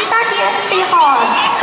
ギター切っていい方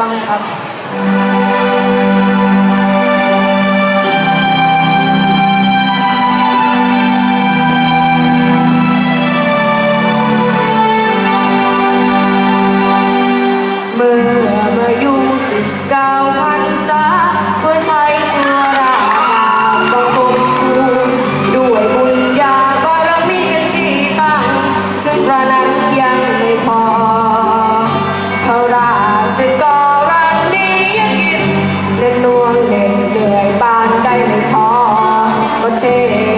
บ้า você.